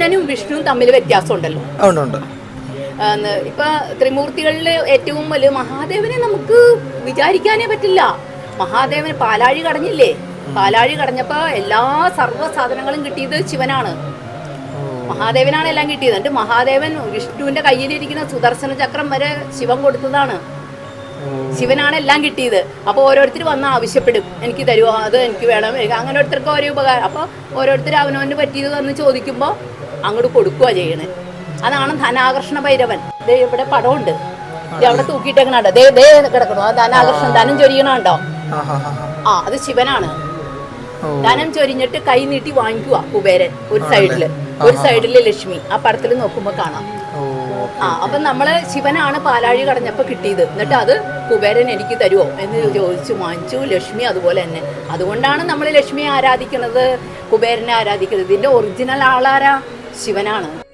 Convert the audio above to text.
കൃഷ്ണനും വിഷ്ണുവും തമ്മിൽ വ്യത്യാസമുണ്ടല്ലോ. ഉണ്ടല്ലോ ഉണ്ട് ഇപ്പൊ ത്രിമൂർത്തികളിൽ ഏറ്റവും വലിയ മഹാദേവനെ നമുക്ക് വിചാരിക്കാനേ പറ്റില്ല. മഹാദേവൻ പാലാഴി കടഞ്ഞില്ലേ? പാലാഴി കടഞ്ഞപ്പോ എല്ലാ സർവ സാധനങ്ങളും കിട്ടിയത് ശിവനാണ്. മഹാദേവനാണ് എല്ലാം കിട്ടിയത്. എന്നിട്ട് മഹാദേവൻ വിഷ്ണുവിന്റെ കയ്യിലിരിക്കുന്ന സുദർശന ചക്രം വരെ ശിവൻ കൊടുത്തതാണ്. ശിവനാണ് എല്ലാം കിട്ടിയത്. അപ്പോൾ ഓരോരുത്തർ വന്ന് ആവശ്യപ്പെടും. എനിക്ക് തരുമോ അത് എനിക്ക് വേണം. അങ്ങനെ ഓരോരുത്തർക്ക് ഓരോ ഉപകാരം. അപ്പോൾ ഓരോരുത്തർ അവനവന് പറ്റിയത് വന്ന് ചോദിക്കുമ്പോൾ അങ്ങോട്ട് കൊടുക്കുക ചെയ്യണേ. അതാണ് ധനാകർഷണ ഭൈരവൻ. ദേ ഇവിടെ പടമുണ്ട് ഇത് അവിടെ തൂക്കിയിട്ടേക്കണുണ്ടോ? ദേ ദേ കിടക്കണോ. ധനാകർഷണം ധനം ചൊരിയണുണ്ടോ? ആ അത് ശിവനാണ്. ധനം ചൊരിഞ്ഞിട്ട് കൈ നീട്ടി വാങ്ങിക്കുക കുബേരൻ. ഒരു സൈഡിൽ. ഒരു സൈഡിൽ ലക്ഷ്മി. ആ പടത്തിൽ നോക്കുമ്പോൾ കാണാം. ആ അപ്പൊ നമ്മൾ ശിവനാണ് പാലാഴി കടഞ്ഞപ്പോ കിട്ടിയത്. എന്നിട്ട് അത് കുബേരൻ എനിക്ക് തരുമോ എന്ന് ചോദിച്ചു. വാങ്ങിച്ചു ലക്ഷ്മി അതുപോലെ തന്നെ. അതുകൊണ്ടാണ് നമ്മൾ ലക്ഷ്മിയെ ആരാധിക്കുന്നത് കുബേരനെ ആരാധിക്കുന്നത്. ഇതിന്റെ ഒറിജിനൽ ആളാരാ? ശിവനാണ്.